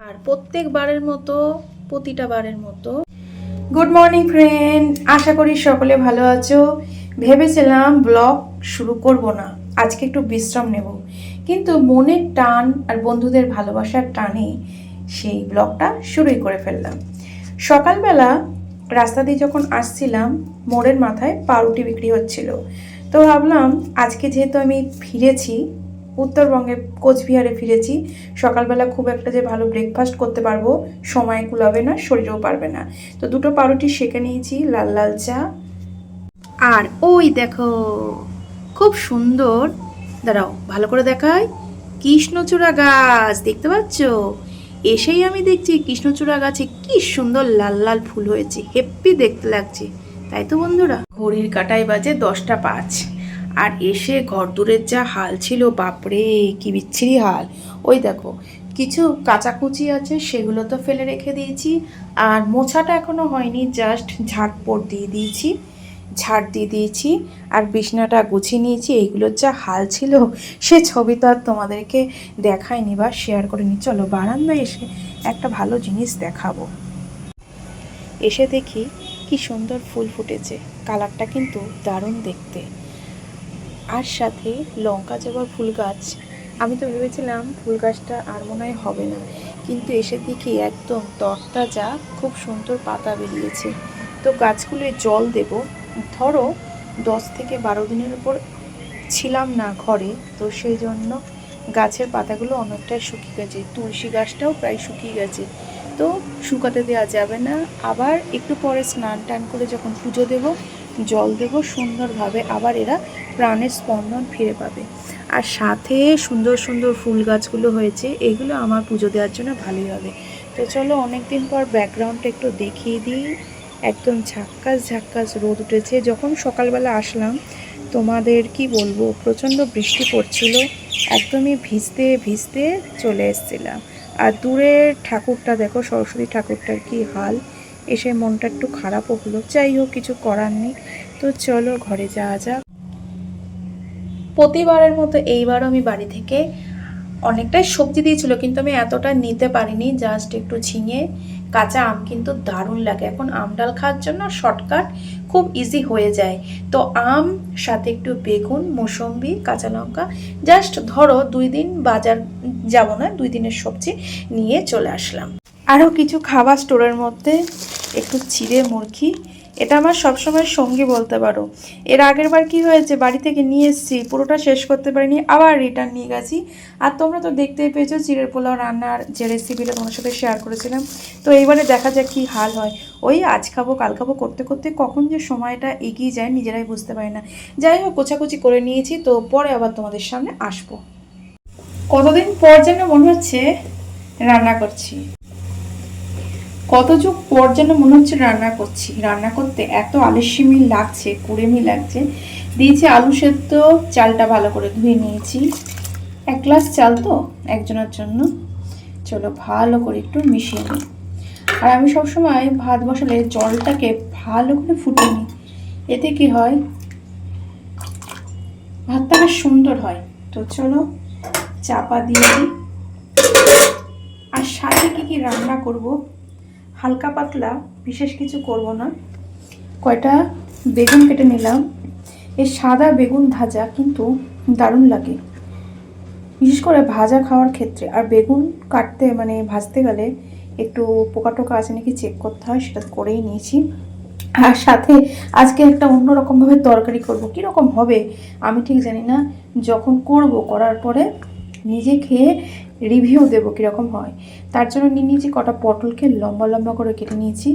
আর প্রত্যেকবারের মতো, প্রতিটা বারের মতো। গুড মর্নিং ফ্রেন্ড আশা করি সকলে ভালো আছো। ভেবেছিলাম ব্লগ শুরু করব না। আজকে একটু বিশ্রাম নেব। কিন্তু মনের টান আর বন্ধুদের ভালোবাসার টানে সেই ব্লগটা শুরুই করে ফেললাম। সকালবেলা রাস্তা দিয়ে যখন আসছিলাম, মোড়ের মাথায় পাউরুটি বিক্রি হচ্ছিল। তো ভাবলাম, আজকে যেহেতু আমি ফিরেছি উত্তরবঙ্গে কোচবিহারে ফিরেছি। সকালবেলা খুব একটা যে ভালো ব্রেকফাস্ট করতে পারব, সময় কুলাবে না, শরীরেও পারবে না। তো দুটো পাউরুটি সেঁকে নিয়েছি, লাল লাল চা। আর ওই দেখো, খুব সুন্দর। দাঁড়াও, ভালো করে দেখায় কৃষ্ণচূড়া গাছ, দেখতে পাচ্ছ? এসেই আমি দেখছি কৃষ্ণচূড়া গাছে কি সুন্দর লাল লাল ফুল হয়েছে। হেপ্পি দেখতে লাগছে। তাই তো বন্ধুরা, ঘড়ির কাটায় বাজে দশটা পাঁচ। আর এসে ঘর দূরের যা হাল ছিল, বাপরে, কি বিচ্ছিরি হাল। ওই দেখো, কিছু কাচাকুচি আছে, সেগুলো তো ফেলে রেখে দিয়েছি। আর মোছাটা এখনও হয়নি, জাস্ট ঝাড়পোট দিয়ে দিয়েছি, ঝাড় দিয়ে দিয়েছি, আর বিছনাটা গুছিয়ে নিয়েছি। এইগুলোর যা হাল ছিল, সে ছবি তো আর তোমাদেরকে দেখায়নি বা শেয়ার করে নি চলো, বারান্দায় এসে একটা ভালো জিনিস দেখাবো। এসে দেখি কি সুন্দর ফুল ফুটেছে। কালারটা কিন্তু দারুণ দেখতে। আর সাথে লঙ্কা জবা ফুল গাছ, আমি তো ভেবেছিলাম ফুল গাছটা আর মনে হয় হবে না। কিন্তু এসে দেখি একদম তরতাজা, খুব সুন্দর পাতা বেরিয়েছে। তো গাছগুলোয় জল দেব। ধরো দশ থেকে বারো দিনের উপর ছিলাম না ঘরে, তো সেই জন্য গাছের পাতাগুলো অনেকটাই শুকিয়ে গেছে। তুলসী গাছটাও প্রায় শুকিয়ে গেছে। তো শুকাতে দেওয়া যাবে না। আবার একটু পরে স্নান টান করে যখন পুজো দেব, জল দেব, সুন্দরভাবে আবার এরা প্রাণের স্পন্দন ফিরে পাবে। আর সাথে সুন্দর সুন্দর ফুল গাছগুলো হয়েছে, এগুলো আমার পুজো দেওয়ার জন্য ভালোই হবে। তো চলো অনেক দিন পর ব্যাকগ্রাউন্ডটা একটু দেখিয়ে দিই। একদম ঝাক্কাস ঝাক্কাস রোদ উঠেছে। যখন সকালবেলা আসলাম, তোমাদের কি বলব, প্রচণ্ড বৃষ্টি পড়ছিল। একদমই ভিজতে ভিজতে চলে এসেছিলাম। আর দূরের ঠাকুরটা দেখো, সরস্বতী ঠাকুরটার কি হাল। এসে মনটা একটু খারাপও হলো। যাই হোক, কিছু করার নেই। তো চলো ঘরে যাওয়া যাক। প্রতিবারের মতো এইবারও আমি বাড়ি থেকে অনেকটাই সবজি দিয়েছিল, কিন্তু আমি এতটা নিতে পারিনি জাস্ট একটু ঝিঙে, কাঁচা আম কিন্তু দারুণ লাগে। এখন আম ডাল খাওয়ার জন্য শর্টকাট খুব ইজি হয়ে যায়। তো আম, সাথে একটু বেগুন, মৌসম্বি, কাঁচা লঙ্কা জাস্ট ধরো দুই দিন বাজার, যাব না, দুই দিনের সবজি নিয়ে চলে আসলাম। আরও কিছু খাবার স্টোরের মধ্যে, একটু চিড়ে মুরগি এটা আমার সবসময় সঙ্গী বলতে পারো। এর আগের বার কি হয়েছে, বাড়ি থেকে নিয়ে এসেছি, পুরোটা শেষ করতে পারিনি, আবার রিটার্ন নিয়ে গেছি। আর তোমরা তো দেখতেই পেয়েছ, চিড়ের পোলাও রান্নার যে রেসিপিটা তোমার সাথে শেয়ার করেছিলাম। তো এইবারে দেখা যাক কি হাল হয়। ওই আজ খাব, কাল খাব করতে করতে কখন যে সময়টা এগিয়ে যায় নিজেরাই বুঝতে পারি না। যাই হোক কোচাকুচি করে নিয়েছি, তো পরে আবার তোমাদের সামনে আসব। কতদিন পর যেন মনে হচ্ছে রান্না করছি। কত যুগ পর যেন মনে হচ্ছে রান্না করছি? রান্না করতে এত আলস্যমি লাগছে কুড়েমি লাগছে। দিয়েছি আলু সেদ্ধ, চালটা ভালো করে ধুয়ে নিয়েছি। এক গ্লাস চাল তো, একজনের জন্য। চলো ভালো করে একটু মিশিয়ে নিই। আর আমি সবসময় ভাত বসালে জলটাকে ভালো করে ফুটিয়ে নিই। এতে কি হয়? ভাতটা বেশ সুন্দর হয়। তো চলো চাপা দিয়ে দিই। আর সাথে কি কি রান্না করব? হালকা পাতলা, বিশেষ কিছু করব না। কয়টা বেগুন কেটে নিলাম। এই সাদা বেগুন ভাজা কিন্তু দারুণ লাগে। বিশেষ করে ভাজা খাওয়ার ক্ষেত্রে। আর বেগুন কাটতে মানে ভাজতে গেলে একটু পোকা টোকা আছে নাকি চেক করতে হয়, সেটা করেই নিয়েছি। আর সাথে আজকে একটা অন্যরকমভাবে তরকারি করব। কীরকম হবে আমি ঠিক জানি না। যখন করব করার পরে নিজে খেয়ে রিভিউ দেবো কীরকম হয়। তার জন্য নিয়ে নিয়েছি কটা পটলকে, লম্বা লম্বা করে কেটে নিয়েছি।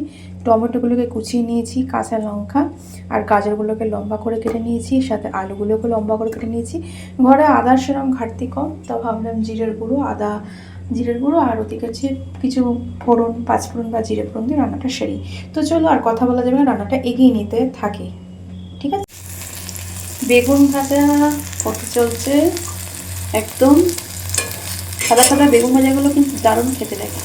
টমেটোগুলোকে কুচিয়ে নিয়েছি, কাঁচা লঙ্কা, আর গাজরগুলোকে লম্বা করে কেটে নিয়েছি সাথে আলুগুলোকে লম্বা করে কেটে নিয়েছি। ঘরে আদার সেরকম ঘাটতি কম তা ভাবলাম জিরের গুঁড়ো, আদা জিরের গুঁড়ো, আর ওদিকে হচ্ছে কিছু ফোড়ন পাঁচফোড়ন বা জিরে ফোড়ন দিয়ে রান্নাটা সেরি তো চলো আর কথা বলা যাবে না, রান্নাটা এগিয়ে নিতে থাকি। ঠিক আছে? বেগুন ভাজা, কত চলছে? একদম সাদা সাদা বেগুন ভাজাগুলো কিন্তু দারুণ খেতে লাগে।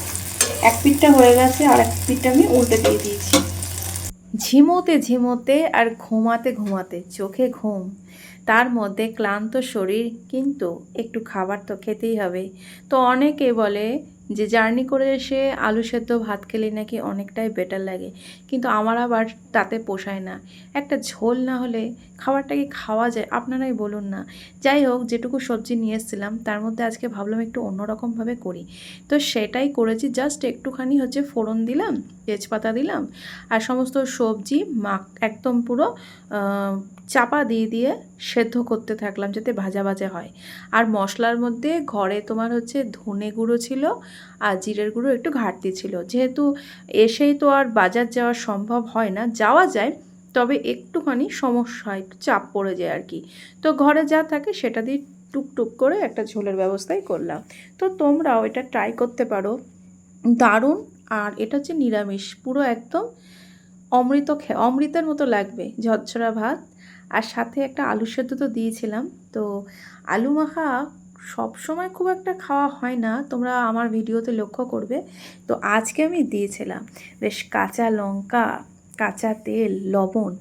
এক পিঠটা হয়ে গেছে, আর এক পিঠটা আমি উল্টে দিয়ে দিয়েছি। ঝিমোতে ঝিমোতে আর ঘুমাতে ঘুমাতে চোখে ঘুম। তার মধ্যে ক্লান্ত শরীর কিন্তু একটু খাবার তো খেতেই হবে। তো অনেকে বলে যে জার্নি করে এসে আলু সেদ্ধ ভাত খেলে নাকি অনেকটাই বেটার লাগে। কিন্তু আমার আবার তাতে পোষায় না। একটা ঝোল না হলে খাবারটা কি খাওয়া যায়? আপনারাই বলুন না। যাই হোক, যেটুকু সবজি নিয়ে এসেছিলাম, তার মধ্যে আজকে ভাবলাম একটু অন্যরকমভাবে করি। তো সেটাই করেছি জাস্ট একটুখানি হচ্ছে ফোড়ন দিলাম, তেজপাতা দিলাম, আর সমস্ত সবজি মাখ একদম পুরো চাপা দিয়ে দিয়ে সেদ্ধ করতে থাকলাম যাতে ভাজা ভাজা হয়। আর মশলার মধ্যে ঘরে তোমার হচ্ছে ধনে গুঁড়ো ছিল আর জিরের গুঁড়ো একটু ঘাটতি ছিল। যেহেতু এসেই তো আর বাজার যাওয়া সম্ভব হয় না, যাওয়া যায়, তবে একটুখানি সমস্যা একটু চাপ পড়ে যায় আর কি। তো ঘরে যা থাকে সেটা দিয়ে টুকটুক করে একটা ঝোলের ব্যবস্থাই করলাম। তো তোমরাও এটা ট্রাই করতে পারো। দারুণ! আর এটা হচ্ছে নিরামিষ, পুরো একদম অমৃত খে, অমৃতের মতো লাগবে, ঝরঝরা ভাত। আর সাথে একটা আলু সেদ্ধ তো দিয়েছিলাম। তো আলু মাখা সব সময় খুব একটা খাওয়া হয় না, তোমরা আমার ভিডিওতে লক্ষ্য করবে। তো আজকে আমি দিয়েছিলাম বেশ কাঁচা লঙ্কা, কাঁচা তেল, লবণ,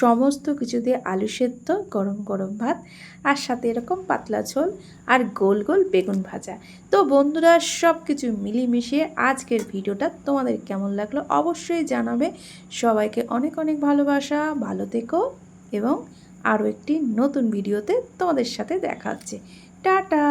সমস্ত কিছু দিয়ে আলু সেদ্ধ, গরম গরম ভাত আর সাথে এরকম পাতলা ঝোল আর গোল গোল বেগুন ভাজা। তো বন্ধুরা সব কিছু মিলিয়ে আজকের ভিডিওটা তোমাদের কেমন লাগল অবশ্যই জানাবে। সবাইকে অনেক অনেক ভালোবাসা, ভালো থেকো। এবং আরও একটি নতুন ভিডিওতে তোমাদের সাথে দেখা হচ্ছে। টাটা!